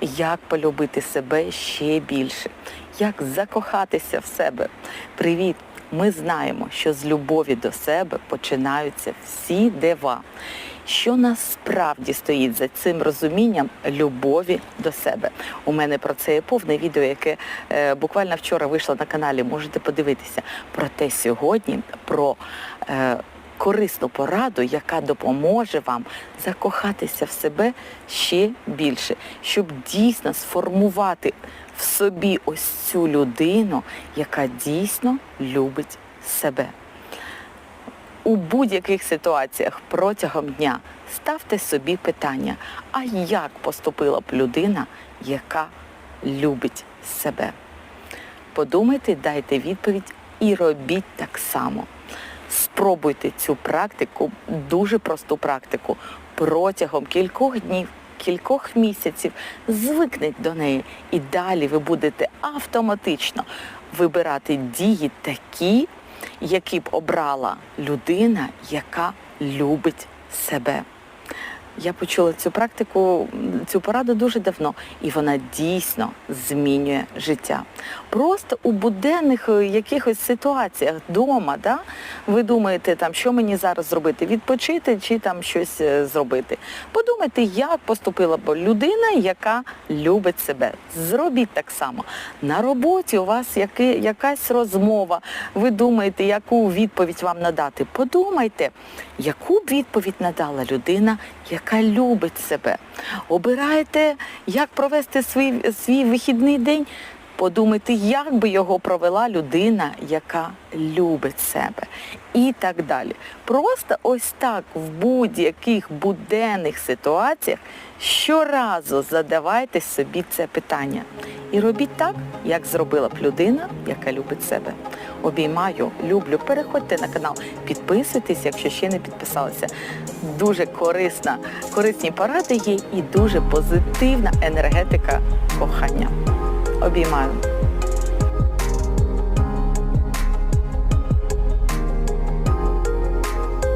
як полюбити себе ще більше, як закохатися в себе. Привіт! Ми знаємо, що з любові до себе починаються всі дива. Що насправді стоїть за цим розумінням любові до себе? У мене про це є повне відео, яке е, буквально вчора вийшло на каналі. Можете подивитися. Проте сьогодні про е, корисну пораду, яка допоможе вам закохатися в себе ще більше, щоб дійсно сформувати в собі ось цю людину, яка дійсно любить себе. У будь-яких ситуаціях протягом дня ставте собі питання, а як поступила б людина, яка любить себе? Подумайте, дайте відповідь і робіть так само. Спробуйте цю практику, дуже просту практику, протягом кількох днів, кількох місяців. Звикніть до неї і далі ви будете автоматично вибирати дії такі, які б обрала людина, яка любить себе. Я почула цю практику, цю пораду дуже давно, і вона дійсно змінює життя. Просто у буденних е, якихось ситуаціях вдома, да, ви думаєте, там, що мені зараз зробити, відпочити чи там щось е, зробити. Подумайте, як поступила б людина, яка любить себе. Зробіть так само. На роботі у вас яки, якась розмова, ви думаєте, яку відповідь вам надати. Подумайте, яку б відповідь надала людина, яка любить себе. Обирайте, як провести свій, свій вихідний день. Подумайте, як би його провела людина, яка любить себе. І так далі. Просто ось так в будь-яких буденних ситуаціях щоразу задавайте собі це питання. І робіть так, як зробила б людина, яка любить себе. Обіймаю, люблю. Переходьте на канал, підписуйтесь, якщо ще не підписалися. Дуже корисна, корисні поради є і дуже позитивна енергетика кохання. Обіймаю.